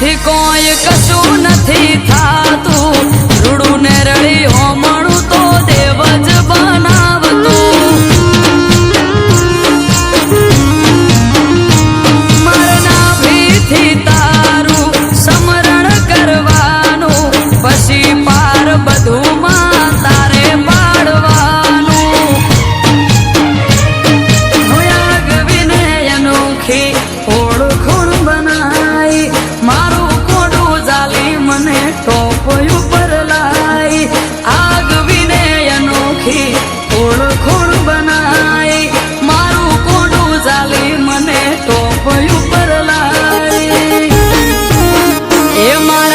નથી કોઈ કશું નથી ટોપ ઉપર લાઈ આગ વિને અનોખી, ખોળ ખોળ બનાઈ મારું કોડું ચાલી મને ટોપ પર લાઈ એ મારી